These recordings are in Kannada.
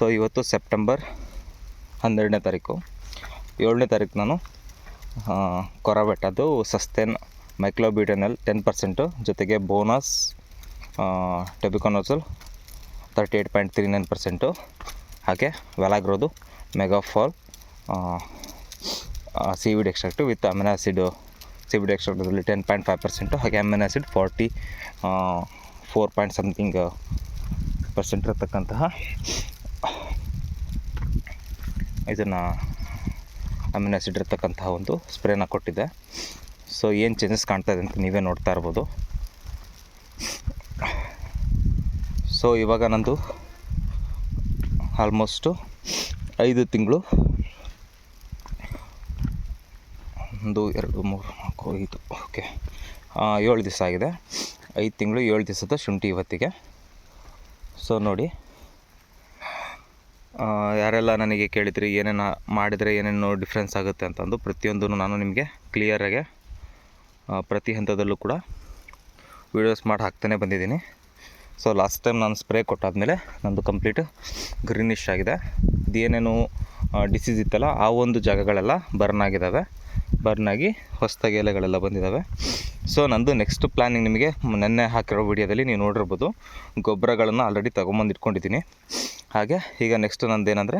ಸೊ ಇವತ್ತು ಸೆಪ್ಟೆಂಬರ್ ಹನ್ನೆರಡನೇ ತಾರೀಕು. ಏಳನೇ ತಾರೀಕು ನಾನು ಕೊರಬೆಟ್ಟದು ಸಸ್ತೇನ್ ಮೈಕ್ಲೋಬ್ಯೂಟೆನಲ್ ಟೆನ್ ಪರ್ಸೆಂಟು ಜೊತೆಗೆ bonus tebuconazole thirty eight point three nine percent. ಹಾಗೆ ವೆಲಾಗ್ರೋದು, Megafol seaweed extract with amino acid seaweed we'd ಎಕ್ಸ್ಟ್ರಾಕ್ಟದಲ್ಲಿ ಟೆನ್ ಪಾಯಿಂಟ್ ಫೈವ್ ಪರ್ಸೆಂಟು ಹಾಗೆ amino acid forty four point something percent ಇರತಕ್ಕಂತಹ ಇದನ್ನು ಅಮಿನೋ ಆ್ಯಸಿಡ್ ಇರತಕ್ಕಂತಹ ಒಂದು ಸ್ಪ್ರೇನ ಕೊಟ್ಟಿದ್ದೆ ಸೊ ಏನು ಚೇಂಜಸ್ ಕಾಣ್ತಾ ಇದೆ ಅಂತ ನೀವೇ ನೋಡ್ತಾ ಇರ್ಬೋದು. ಸೊ ಇವಾಗ ನಂದು ಆಲ್ಮೋಸ್ಟು ಐದು ತಿಂಗಳು. ಒಂದು, ಎರಡು, ಮೂರು, ನಾಲ್ಕು, ಐದು, ಓಕೆ. ಏಳು ದಿವಸ ಆಗಿದೆ. ಐದು ತಿಂಗಳು ಏಳು ದಿವಸದ ಶುಂಠಿ ಇವತ್ತಿಗೆ. ಸೊ ನೋಡಿ. ಯಾರೆಲ್ಲ ನನಗೆ ಕೇಳಿದ್ರಿ, ಏನೇನು ಮಾಡಿದರೆ ಏನೇನು ಡಿಫ್ರೆನ್ಸ್ ಆಗುತ್ತೆ ಅಂತಂದು ಪ್ರತಿಯೊಂದೂ ನಾನು ನಿಮಗೆ ಕ್ಲಿಯರಾಗೆ ಪ್ರತಿ ಹಂತದಲ್ಲೂ ಕೂಡ ವೀಡಿಯೋಸ್ ಮಾಡಿ ಹಾಕ್ತಾನೆ ಬಂದಿದ್ದೀನಿ. ಸೊ ಲಾಸ್ಟ್ ಟೈಮ್ ನಾನು ಸ್ಪ್ರೇ ಕೊಟ್ಟಾದಮೇಲೆ ನಂದು ಕಂಪ್ಲೀಟ್ ಗ್ರೀನಿಶ್ ಆಗಿದೆ. ಅದೇನೇನು ಡಿಸೀಸ್ ಇತ್ತಲ್ಲ, ಆ ಒಂದು ಜಾಗಗಳೆಲ್ಲ ಬರ್ನ್ ಆಗಿದ್ದಾವೆ. ಬರ್ನ್ ಆಗಿ ಹೊಸದಾಗಿ ಎಲೆಗಳೆಲ್ಲ ಬಂದಿದ್ದಾವೆ. ಸೊ ನಂದು ನೆಕ್ಸ್ಟ್ ಪ್ಲ್ಯಾನಿಂಗ್ ನಿಮಗೆ ನೆನ್ನೆ ಹಾಕಿರೋ ವಿಡಿಯೋದಲ್ಲಿ ನೀವು ನೋಡಿರ್ಬೋದು. ಗೊಬ್ಬರಗಳನ್ನು ಆಲ್ರೆಡಿ ತೊಗೊಂಬಂದು ಇಟ್ಕೊಂಡಿದ್ದೀನಿ ಹಾಗೆ ಈಗ ನೆಕ್ಸ್ಟ್ ನಂದು ಏನಂದರೆ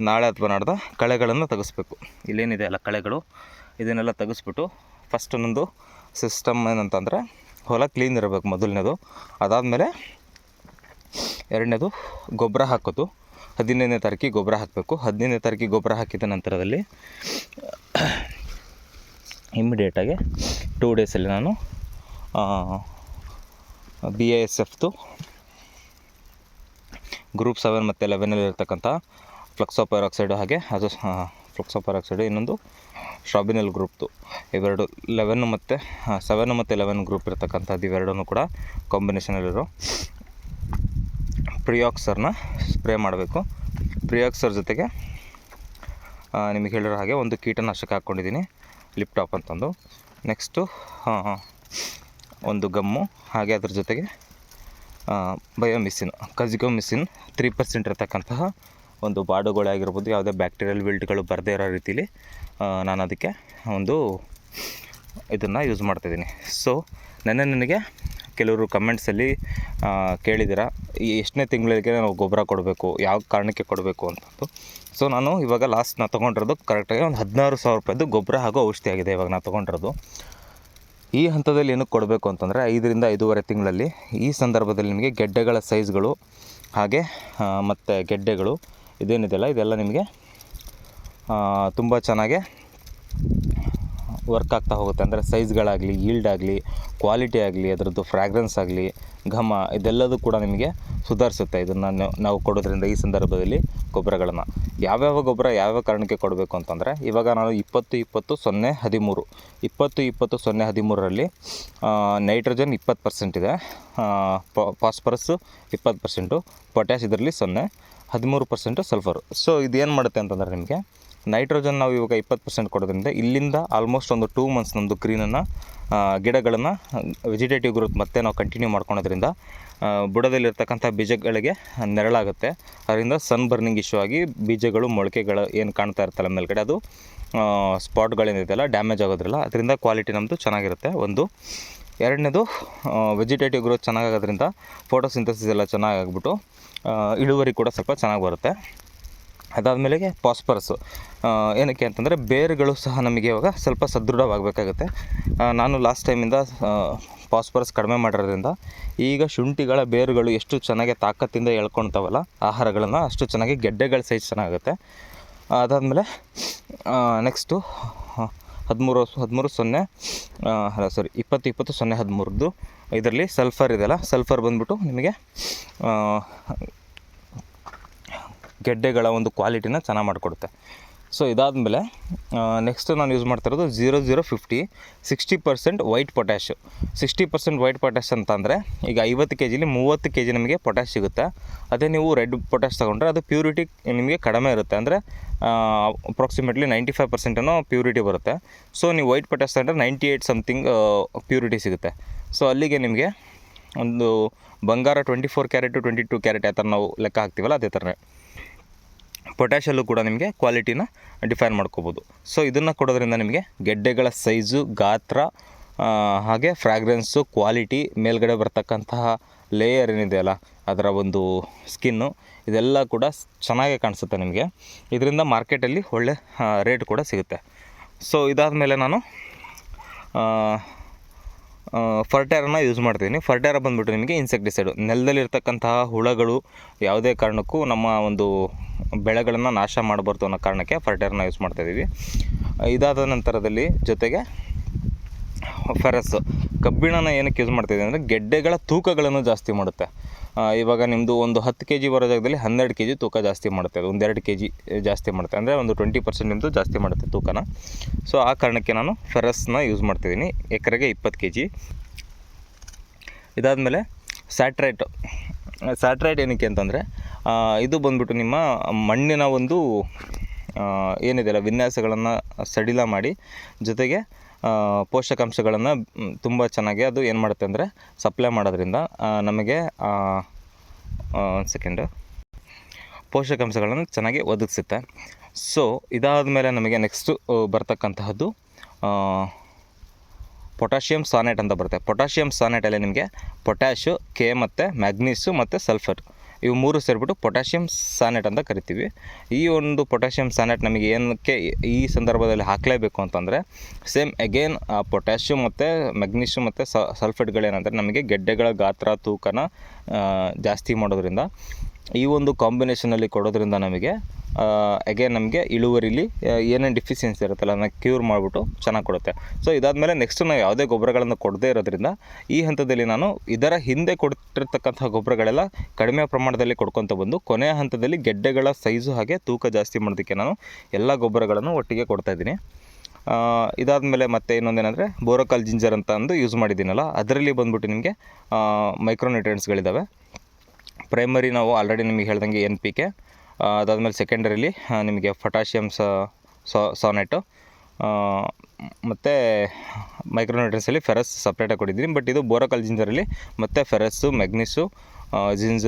ನಾಳೆ ಅಥವಾ ನಾಡ್ದು ಕಳೆಗಳನ್ನು ತೆಗೆಸ್ಬೇಕು. ಇಲ್ಲೇನಿದೆ ಅಲ್ಲ ಕಳೆಗಳು? ಇದನ್ನೆಲ್ಲ ತೆಗೆಸ್ಬಿಟ್ಟು ಫಸ್ಟ್ ನಂದು ಸಿಸ್ಟಮ್ ಏನಂತಂದರೆ ಹೊಲ ಕ್ಲೀನ್ ಇರಬೇಕು ಮೊದಲನೇದು. ಅದಾದಮೇಲೆ ಎರಡನೇದು ಗೊಬ್ಬರ ಹಾಕೋದು. ಹದಿನೈದನೇ ತಾರೀಕಿಗೆ ಗೊಬ್ಬರ ಹಾಕಬೇಕು. ಹದಿನೈದನೇ ತಾರೀಕಿಗೆ ಗೊಬ್ಬರ ಹಾಕಿದ ನಂತರದಲ್ಲಿ ಇಮ್ಮಿಡಿಯೇಟಾಗಿ ಟೂ ಡೇಸಲ್ಲಿ ನಾನು ಬಿ ಎ ಎಸ್ ಎಫ್ದು ಗ್ರೂಪ್ ಸೆವೆನ್ ಮತ್ತು ಲೆವೆನಲ್ಲಿ ಇರ್ತಕ್ಕಂಥ ಫ್ಲಕ್ಸೋಪೈರಾಕ್ಸೈಡು ಹಾಗೆ, ಅದು ಫ್ಲಕ್ಸೋಪೈರಾಕ್ಸೈಡು ಇನ್ನೊಂದು ಶ್ರಾಬಿನಲ್ ಗ್ರೂಪ್ದು. ಇವೆರಡು ಲೆವೆನ್ ಮತ್ತು ಸೆವೆನ್ನು ಮತ್ತು ಲೆವೆನ್ ಗ್ರೂಪ್ ಇರ್ತಕ್ಕಂಥದ್ದು ಇವೆರಡೂ ಕೂಡ ಕಾಂಬಿನೇಷನಲ್ಲಿರೋ ಪ್ರಿಯಾಕ್ಸರ್ನ ಸ್ಪ್ರೇ ಮಾಡಬೇಕು. ಪ್ರಿಯಾಕ್ಸರ್ ಜೊತೆಗೆ ನಿಮಗೆ ಹೇಳಿರೋ ಹಾಗೆ ಒಂದು ಕೀಟನಾಶಕ ಹಾಕ್ಕೊಂಡಿದ್ದೀನಿ ಲಿಪ್ ಟಾಪ್ ಅಂತಂದು ನೆಕ್ಸ್ಟು ಒಂದು ಗಮ್ಮು, ಹಾಗೆ ಅದ್ರ ಜೊತೆಗೆ biomycin kasugamycin three percent ಇರತಕ್ಕಂತಹ ಒಂದು ಬಾಡುಗಳಾಗಿರ್ಬೋದು ಯಾವುದೇ ಬ್ಯಾಕ್ಟೀರಿಯಲ್ ವಿಲ್ಟ್ಗಳು ಬರದೇ ಇರೋ ರೀತಿಲಿ ನಾನು ಅದಕ್ಕೆ ಒಂದು ಇದನ್ನು ಯೂಸ್ ಮಾಡ್ತಾಯಿದ್ದೀನಿ ಸೊ ನೆನ್ನೆ ನನಗೆ ಕೆಲವರು ಕಮೆಂಟ್ಸಲ್ಲಿ ಕೇಳಿದ್ದೀರಾ, ಈ ಎಷ್ಟನೇ ತಿಂಗಳಿಗೆ ನಾವು ಗೊಬ್ಬರ ಕೊಡಬೇಕು, ಯಾವ ಕಾರಣಕ್ಕೆ ಕೊಡಬೇಕು ಅಂತಂದು. ಸೊ ನಾನು ಇವಾಗ ಲಾಸ್ಟ್ ನಾನು ತೊಗೊಂಡಿರೋದು ಕರೆಕ್ಟಾಗಿ ಒಂದು ಹದಿನಾರು ಸಾವಿರ ರೂಪಾಯಿದು ಗೊಬ್ಬರ ಹಾಗೂ ಔಷಧಿ ಆಗಿದೆ ಇವಾಗ ನಾನು ತೊಗೊಂಡಿರೋದು. ಈ ಹಂತದಲ್ಲಿ ಏನಕ್ಕೆ ಕೊಡಬೇಕು ಅಂತಂದರೆ ಐದರಿಂದ ಐದೂವರೆ ತಿಂಗಳಲ್ಲಿ ಈ ಸಂದರ್ಭದಲ್ಲಿ ನಿಮಗೆ ಗೆಡ್ಡೆಗಳ ಸೈಜ್ಗಳು ಹಾಗೆ ಮತ್ತು ಗೆಡ್ಡೆಗಳು ಇದೇನಿದೆಯಲ್ಲ, ಇದೆಲ್ಲ ನಿಮಗೆ ತುಂಬ ಚೆನ್ನಾಗೆ ವರ್ಕ್ ಆಗ್ತಾ ಹೋಗುತ್ತೆ. ಅಂದರೆ ಸೈಜ್ಗಳಾಗಲಿ ಈಲ್ಡ್ ಆಗಲಿ ಕ್ವಾಲಿಟಿ ಆಗಲಿ, ಅದರದ್ದು ಫ್ರ್ಯಾಗ್ರೆನ್ಸ್ ಆಗಲಿ ಘಮ ಇದೆಲ್ಲದೂ ಕೂಡ ನಿಮಗೆ ಸುಧಾರಿಸುತ್ತೆ. ಇದನ್ನು ನಾವು ಕೊಡೋದ್ರಿಂದ ಈ ಸಂದರ್ಭದಲ್ಲಿ ಗೊಬ್ಬರಗಳನ್ನು. ಯಾವ್ಯಾವ ಗೊಬ್ಬರ ಯಾವ್ಯಾವ ಕಾರಣಕ್ಕೆ ಕೊಡಬೇಕು ಅಂತಂದರೆ, ಇವಾಗ ನಾನು ಇಪ್ಪತ್ತು ಇಪ್ಪತ್ತು ಸೊನ್ನೆ ಹದಿಮೂರು, ಇಪ್ಪತ್ತು ಇಪ್ಪತ್ತು ಸೊನ್ನೆ ಹದಿಮೂರರಲ್ಲಿ ನೈಟ್ರೋಜನ್ ಇಪ್ಪತ್ತು ಪರ್ಸೆಂಟ್ ಇದೆ ಫಾಸ್ಫರಸ್ಸು ಇಪ್ಪತ್ತು ಪರ್ಸೆಂಟು, ಪೊಟ್ಯಾಶ್ ಇದರಲ್ಲಿ ಸೊನ್ನೆ ಹದಿಮೂರು ಪರ್ಸೆಂಟು ಸಲ್ಫರು. ಸೊ ಇದೇನು ಮಾಡುತ್ತೆ ಅಂತಂದರೆ ನಿಮಗೆ ನೈಟ್ರೋಜನ್ ನಾವು ಇವಾಗ ಇಪ್ಪತ್ತು ಪರ್ಸೆಂಟ್ ಕೊಡೋದ್ರಿಂದ ಇಲ್ಲಿಂದ ಆಲ್ಮೋಸ್ಟ್ ಒಂದು ಟೂ ಮಂತ್ಸ್ ನಮ್ಮದು ಗ್ರೀನನ್ನು ಗಿಡಗಳನ್ನು ವೆಜಿಟೇಟಿವ್ ಗ್ರೋತ್ ಮತ್ತೆ ನಾವು ಕಂಟಿನ್ಯೂ ಮಾಡ್ಕೊಳೋದ್ರಿಂದ ಬುಡದಲ್ಲಿರ್ತಕ್ಕಂಥ ಬೀಜಗಳಿಗೆ ನೆರಳಾಗುತ್ತೆ. ಅದರಿಂದ ಸನ್ ಬರ್ನಿಂಗ್ ಇಶ್ಯೂ ಆಗಿ ಬೀಜಗಳು, ಮೊಳಕೆಗಳು ಏನು ಕಾಣ್ತಾ ಇರ್ತಲ್ಲ ಮೇಲ್ಗಡೆ, ಅದು ಸ್ಪಾಟ್ಗಳೇನಿದೆಯಲ್ಲ ಡ್ಯಾಮೇಜ್ ಆಗೋದ್ರಲ್ಲ, ಅದರಿಂದ ಕ್ವಾಲಿಟಿ ನಮ್ಮದು ಚೆನ್ನಾಗಿರುತ್ತೆ. ಒಂದು, ಎರಡನೇದು ವೆಜಿಟೇಟಿವ್ ಗ್ರೋತ್ ಚೆನ್ನಾಗಾಗೋದ್ರಿಂದ ಫೋಟೋಸಿಂಥಸಿಸ್ ಎಲ್ಲ ಚೆನ್ನಾಗಿ ಆಗ್ಬಿಟ್ಟು ಇಳುವರಿ ಕೂಡ ಸ್ವಲ್ಪ ಚೆನ್ನಾಗಿ ಬರುತ್ತೆ. ಅದಾದಮೇಲೆ ಪಾಸ್ಪರಸ್ಸು ಏನಕ್ಕೆ ಅಂತಂದರೆ ಬೇರುಗಳು ಸಹ ನಮಗೆ ಇವಾಗ ಸ್ವಲ್ಪ ಸದೃಢವಾಗಬೇಕಾಗುತ್ತೆ. ನಾನು ಲಾಸ್ಟ್ ಟೈಮಿಂದ ಪಾಸ್ಪರಸ್ ಕಡಿಮೆ ಮಾಡಿರೋದ್ರಿಂದ ಈಗ ಶುಂಠಿಗಳ ಬೇರುಗಳು ಎಷ್ಟು ಚೆನ್ನಾಗಿ ತಾಕತ್ತಿಂದ ಎಳ್ಕೊಳ್ತಾವಲ್ಲ ಆಹಾರಗಳನ್ನು ಅಷ್ಟು ಚೆನ್ನಾಗಿ ಗೆಡ್ಡೆಗಳ ಸೈಜ್ ಚೆನ್ನಾಗುತ್ತೆ. ಅದಾದಮೇಲೆ ನೆಕ್ಸ್ಟು ಹದಿಮೂರು ಹದಿಮೂರು ಸೊನ್ನೆ ಅಲ್ಲ ಸಾರಿ ಇಪ್ಪತ್ತು ಇಪ್ಪತ್ತು ಸೊನ್ನೆ ಹದಿಮೂರದ್ದು. ಇದರಲ್ಲಿ ಸಲ್ಫರ್ ಇದೆಯಲ್ಲ ಸಲ್ಫರ್ ಬಂದ್ಬಿಟ್ಟು ನಿಮಗೆ ಗೆಡ್ಡೆಗಳ ಒಂದು ಕ್ವಾಲಿಟಿನ ಚೆನ್ನಾಗಿ ಮಾಡಿಕೊಡುತ್ತೆ. ಸೊ ಇದಾದಮೇಲೆ ನೆಕ್ಸ್ಟ್ ನಾನು ಯೂಸ್ ಮಾಡ್ತಿರೋದು zero zero fifty sixty percent white potash sixty percent white potash ಅಂತಂದರೆ, ಈಗ ಐವತ್ತು ಕೆ ಜಿಲಿ ಮೂವತ್ತು ಕೆ ಜಿ ನಿಮಗೆ ಪೊಟ್ಯಾಶ್ ಸಿಗುತ್ತೆ. ಅದೇ ನೀವು ರೆಡ್ ಪೊಟ್ಯಾಶ್ ತೊಗೊಂಡ್ರೆ ಅದು ಪ್ಯೂರಿಟಿ ನಿಮಗೆ ಕಡಿಮೆ ಇರುತ್ತೆ. ಅಂದರೆ ಅಪ್ರಾಕ್ಸಿಮೇಟ್ಲಿ ನೈಂಟಿ ಫೈವ್ ಪರ್ಸೆಂಟೇನೋ ಪ್ಯೂರಿಟಿ ಬರುತ್ತೆ. ಸೊ ನೀವು ವೈಟ್ ಪೊಟ್ಯಾಶ್ ತೊಗೊಂಡ್ರೆ ನೈಂಟಿ ಏಯ್ಟ್ ಸಮಥಿಂಗ್ ಪ್ಯೂರಿಟಿ ಸಿಗುತ್ತೆ. ಸೊ ಅಲ್ಲಿಗೆ ನಿಮಗೆ ಒಂದು ಬಂಗಾರ twenty four carat twenty two carat ಆ ಥರ ನಾವು ಲೆಕ್ಕ ಹಾಕ್ತೀವಲ್ಲ, ಅದೇ ಥರನೇ ಪೊಟ್ಯಾಷಲ್ಲೂ ಕೂಡ ನಿಮಗೆ ಕ್ವಾಲಿಟಿನ ಡಿಫೈನ್ ಮಾಡ್ಕೋಬೋದು. ಸೊ ಇದನ್ನು ಕೊಡೋದ್ರಿಂದ ನಿಮಗೆ ಗೆಡ್ಡೆಗಳ ಸೈಜು ಗಾತ್ರ ಹಾಗೆ ಫ್ರ್ಯಾಗ್ರೆನ್ಸು ಕ್ವಾಲಿಟಿ ಮೇಲ್ಗಡೆ ಬರ್ತಕ್ಕಂತಹ ಲೇಯರ್ ಏನಿದೆಯಲ್ಲ ಅದರ ಒಂದು ಸ್ಕಿನ್ನು ಇದೆಲ್ಲ ಕೂಡ ಚೆನ್ನಾಗೇ ಕಾಣಿಸುತ್ತೆ ನಿಮಗೆ. ಇದರಿಂದ ಮಾರ್ಕೆಟಲ್ಲಿ ಒಳ್ಳೆ ರೇಟ್ ಕೂಡ ಸಿಗುತ್ತೆ. ಸೊ ಇದಾದಮೇಲೆ ನಾನು ಫರ್ಟೇರನ್ನ ಯೂಸ್ ಮಾಡ್ತೀನಿ. ಫರ್ಟೈರ ಬಂದುಬಿಟ್ಟು ನಿಮಗೆ ಇನ್ಸೆಕ್ಟಿಸೈಡು ನೆಲದಲ್ಲಿರ್ತಕ್ಕಂತಹ ಹುಳಗಳು ಯಾವುದೇ ಕಾರಣಕ್ಕೂ ನಮ್ಮ ಒಂದು ಬೆಳೆಗಳನ್ನು ನಾಶ ಮಾಡಬಾರ್ದು ಅನ್ನೋ ಕಾರಣಕ್ಕೆ ಫರ್ಟೇರನ್ನ ಯೂಸ್ ಮಾಡ್ತಾಯಿದ್ದೀವಿ ಇದಾದ ನಂತರದಲ್ಲಿ ಜೊತೆಗೆ ಫೆರಸ್. ಕಬ್ಬಿಣನ ಏನಕ್ಕೆ ಯೂಸ್ ಮಾಡ್ತಿದ್ದೀವಿ ಅಂದರೆ ಗೆಡ್ಡೆಗಳ ತೂಕಗಳನ್ನು ಜಾಸ್ತಿ ಮಾಡುತ್ತೆ. ಇವಾಗ ನಿಮ್ಮದು ಒಂದು ಹತ್ತು ಕೆ ಜಿ ಬರೋ ಜಾಗದಲ್ಲಿ ಹನ್ನೆರಡು ಕೆ ಜಿ ತೂಕ ಜಾಸ್ತಿ ಮಾಡುತ್ತೆ. ಅದು ಒಂದೆರಡು ಕೆ ಜಿ ಜಾಸ್ತಿ ಮಾಡುತ್ತೆ. ಅಂದರೆ ಒಂದು ಟ್ವೆಂಟಿ ಪರ್ಸೆಂಟ್ ನಿಮ್ಮದು ಜಾಸ್ತಿ ಮಾಡುತ್ತೆ ತೂಕನ. ಸೊ ಆ ಕಾರಣಕ್ಕೆ ನಾನು ಫೆರಸ್ನ ಯೂಸ್ ಮಾಡ್ತಿದ್ದೀನಿ. ಎಕರೆಗೆ ಇಪ್ಪತ್ತು ಕೆ ಜಿ ಇದಾದಮೇಲೆ ಸ್ಯಾಟ್ರೈಟ್. ಸ್ಯಾಟ್ರೈಟ್ ಏನಕ್ಕೆ ಅಂತಂದರೆ ಇದು ಬಂದ್ಬಿಟ್ಟು ನಿಮ್ಮ ಮಣ್ಣಿನ ಒಂದು ಏನಿದೆಯಲ್ಲ ವಿನ್ಯಾಸಗಳನ್ನು ಸಡಿಲ ಮಾಡಿ ಜೊತೆಗೆ ಪೋಷಕಾಂಶಗಳನ್ನು ತುಂಬ ಚೆನ್ನಾಗಿ ಅದು ಏನು ಮಾಡುತ್ತೆ ಅಂದರೆ ಸಪ್ಲೈ ಮಾಡೋದ್ರಿಂದ ನಮಗೆ ಒಂದು ಸೆಕೆಂಡು ಪೋಷಕಾಂಶಗಳನ್ನು ಚೆನ್ನಾಗಿ ಒದಗಿಸುತ್ತೆ. ಸೊ ಇದಾದ ಮೇಲೆ ನಮಗೆ ನೆಕ್ಸ್ಟು ಬರ್ತಕ್ಕಂತಹದ್ದು ಪೊಟ್ಯಾಷಿಯಮ್ ಸಾನೆಟ್ ಅಂತ ಬರುತ್ತೆ. ಪೊಟ್ಯಾಷಿಯಮ್ ಸಾನೆಟಲ್ಲಿ ನಿಮಗೆ ಪೊಟ್ಯಾಶು ಕೆ ಮತ್ತು ಮ್ಯಾಗ್ನೀಸು ಮತ್ತು ಸಲ್ಫರ್ ಇವು ಮೂರು ಸೇರಿಬಿಟ್ಟು ಪೊಟ್ಯಾಷಿಯಂ ಸ್ಯಾನೆಟ್ ಅಂತ ಕರಿತೀವಿ. ಈ ಒಂದು ಪೊಟ್ಯಾಷಿಯಂ ಸಾನೆಟ್ ನಮಗೆ ಏನಕ್ಕೆ ಈ ಸಂದರ್ಭದಲ್ಲಿ ಹಾಕಲೇಬೇಕು ಅಂತಂದರೆ, ಸೇಮ್ ಅಗೇನ್ ಪೊಟ್ಯಾಷಿಯಂ ಮತ್ತು ಮೆಗ್ನೀಷಿಯಂ ಮತ್ತು ಸಲ್ಫೇಟ್ಗಳೇನಂದರೆ ನಮಗೆ ಗೆಡ್ಡೆಗಳ ಗಾತ್ರ, ತೂಕನ ಜಾಸ್ತಿ ಮಾಡೋದ್ರಿಂದ ಈ ಒಂದು ಕಾಂಬಿನೇಷನಲ್ಲಿ ಕೊಡೋದ್ರಿಂದ ನಮಗೆ ಅಗೇನ್ ನಮಗೆ ಇಳುವರಿಲಿ ಏನೇನು ಡಿಫಿಷಿಯನ್ಸಿ ಇರುತ್ತಲ್ಲ, ಅದನ್ನ ಕ್ಯೂರ್ ಮಾಡಿಬಿಟ್ಟು ಚೆನ್ನಾಗಿ ಕೊಡುತ್ತೆ. ಸೊ ಇದಾದಮೇಲೆ ನೆಕ್ಸ್ಟ್ ನಾವು ಯಾವುದೇ ಗೊಬ್ಬರಗಳನ್ನು ಕೊಡದೇ ಇರೋದ್ರಿಂದ, ಈ ಹಂತದಲ್ಲಿ ನಾನು ಇದರ ಹಿಂದೆ ಕೊಟ್ಟಿರ್ತಕ್ಕಂಥ ಗೊಬ್ಬರಗಳೆಲ್ಲ ಕಡಿಮೆ ಪ್ರಮಾಣದಲ್ಲಿ ಕೊಡ್ಕೊತ ಬಂದು, ಕೊನೆಯ ಹಂತದಲ್ಲಿ ಗೆಡ್ಡೆಗಳ ಸೈಜು ಹಾಗೆ ತೂಕ ಜಾಸ್ತಿ ಮಾಡೋದಕ್ಕೆ ನಾನು ಎಲ್ಲ ಗೊಬ್ಬರಗಳನ್ನು ಒಟ್ಟಿಗೆ ಕೊಡ್ತಾ ಇದ್ದೀನಿ. ಇದಾದಮೇಲೆ ಮತ್ತೆ ಇನ್ನೊಂದೇನೆಂದರೆ ಬೋರೋಕಾಲ್ ಜಿಂಜರ್ ಅಂತ ಅಂದು ಯೂಸ್ ಮಾಡಿದ್ದೀನಲ್ಲ, ಅದರಲ್ಲಿ ಬಂದ್ಬಿಟ್ಟು ನಿಮಗೆ ಮೈಕ್ರೋನ್ಯೂಟ್ರಿಯೆಂಟ್ಸ್ಗಳಿದ್ದಾವೆ ಪ್ರೈಮರಿ ನಾವು ಆಲ್ರೆಡಿ ನಿಮಗೆ ಹೇಳ್ದಂಗೆ ಎನ್ ಪಿ ಕೆ ಅದಾದಮೇಲೆ ಸೆಕೆಂಡರಿಲಿ ನಿಮಗೆ ಪೊಟ್ಯಾಷಿಯಮ್ ಸಾನೆಟು ಮತ್ತು ಅಲ್ಲಿ ಫೆರಸ್ ಸಪ್ರೇಟಾಗಿ ಕೊಟ್ಟಿದ್ದೀನಿ. ಬಟ್ ಇದು ಬೋರಕಲ್ ಜಿಂಜರಲ್ಲಿ ಮತ್ತು ಫೆರಸ್ಸು ಮೆಗ್ನೀಸು ಜಿಂಜ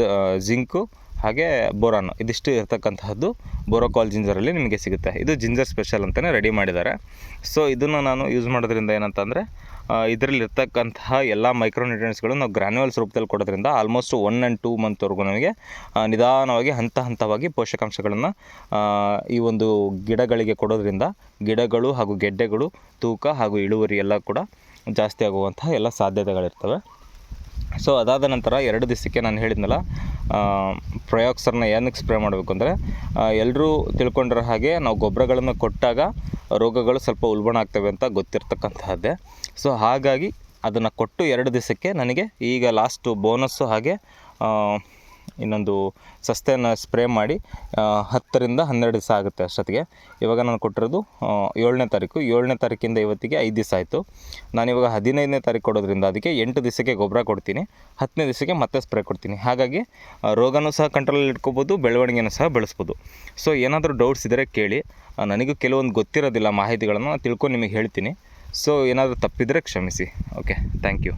ಜಿಂಕು ಹಾಗೆ ಬೋರಾನು ಇದಿಷ್ಟು ಇರ್ತಕ್ಕಂತಹದ್ದು ಬೋರೋಕಾಲ್ ಜಿಂಜರಲ್ಲಿ ನಿಮಗೆ ಸಿಗುತ್ತೆ. ಇದು ಜಿಂಜರ್ ಸ್ಪೆಷಲ್ ಅಂತಲೇ ರೆಡಿ ಮಾಡಿದ್ದಾರೆ. ಸೊ ಇದನ್ನು ನಾನು ಯೂಸ್ ಮಾಡೋದ್ರಿಂದ ಏನಂತಂದರೆ ಇದರಲ್ಲಿರ್ತಕ್ಕಂತಹ ಎಲ್ಲ ಮೈಕ್ರೋನ್ಯೂಟ್ರಿಯೆಂಟ್ಸ್ಗಳು ನಾವು ಗ್ರ್ಯಾನ್ಯುವಲ್ಸ್ ರೂಪದಲ್ಲಿ ಕೊಡೋದ್ರಿಂದ ಆಲ್ಮೋಸ್ಟ್ ಒನ್ ಆ್ಯಂಡ್ ಟೂ ಮಂತ್ವರೆಗೂ ನಮಗೆ ನಿಧಾನವಾಗಿ ಹಂತ ಹಂತವಾಗಿ ಪೋಷಕಾಂಶಗಳನ್ನು ಈ ಒಂದು ಗಿಡಗಳಿಗೆ ಕೊಡೋದ್ರಿಂದ ಗಿಡಗಳು ಹಾಗೂ ಗೆಡ್ಡೆಗಳು, ತೂಕ ಹಾಗೂ ಇಳುವರಿ ಎಲ್ಲ ಕೂಡ ಜಾಸ್ತಿ ಆಗುವಂತಹ ಎಲ್ಲ ಸಾಧ್ಯತೆಗಳಿರ್ತವೆ. ಸೊ ಅದಾದ ನಂತರ ಎರಡು ದಿವಸಕ್ಕೆ ನಾನು ಹೇಳಿದ್ನಲ್ಲ ಪ್ರಯೋಕ್ಸರ್ನ ಏನಕ್ಕೆ ಸ್ಪ್ರೇ ಮಾಡಬೇಕು ಅಂದರೆ ಎಲ್ಲರೂ ತಿಳ್ಕೊಂಡಿರೋ ಹಾಗೆ ನಾವು ಗೊಬ್ಬರಗಳನ್ನು ಕೊಟ್ಟಾಗ ರೋಗಗಳು ಸ್ವಲ್ಪ ಉಲ್ಬಣ ಆಗ್ತವೆ ಅಂತ ಗೊತ್ತಿರ್ತಕ್ಕಂತಹದ್ದೇ. ಸೊ ಹಾಗಾಗಿ ಅದನ್ನು ಕೊಟ್ಟು ಎರಡು ದಿವಸಕ್ಕೆ ನನಗೆ ಈಗ ಲಾಸ್ಟು ಬೋನಸ್ಸು ಹಾಗೆ ಇನ್ನೊಂದು ಸಸ್ತೆಯನ್ನು ಸ್ಪ್ರೇ ಮಾಡಿ ಹತ್ತರಿಂದ ಹನ್ನೆರಡು ದಿವಸ ಆಗುತ್ತೆ ಅಷ್ಟೊತ್ತಿಗೆ. ಇವಾಗ ನಾನು ಕೊಟ್ಟಿರೋದು ಏಳನೇ ತಾರೀಕು. ಏಳನೇ ತಾರೀಕಿಂದ ಇವತ್ತಿಗೆ ಐದು ದಿವಸ ಆಯಿತು. ನಾನಿವಾಗ ಹದಿನೈದನೇ ತಾರೀಕು ಕೊಡೋದ್ರಿಂದ ಅದಕ್ಕೆ ಎಂಟು ದಿವಸಕ್ಕೆ ಗೊಬ್ಬರ ಕೊಡ್ತೀನಿ. ಹತ್ತನೇ ದಿವಸಕ್ಕೆ ಮತ್ತೆ ಸ್ಪ್ರೇ ಕೊಡ್ತೀನಿ. ಹಾಗಾಗಿ ರೋಗನೂ ಸಹ ಕಂಟ್ರೋಲಲ್ಲಿ ಇಟ್ಕೋಬೋದು, ಬೆಳವಣಿಗೆನೂ ಸಹ ಬೆಳೆಸ್ಬೋದು. ಸೊ ಏನಾದರೂ ಡೌಟ್ಸ್ ಇದ್ದರೆ ಕೇಳಿ. ನನಗೂ ಕೆಲವೊಂದು ಗೊತ್ತಿರೋದಿಲ್ಲ ಮಾಹಿತಿಗಳನ್ನು ತಿಳ್ಕೊಂಡು ನಿಮಗೆ ಹೇಳ್ತೀನಿ. ಸೊ ಏನಾದರೂ ತಪ್ಪಿದರೆ ಕ್ಷಮಿಸಿ. Okay thank you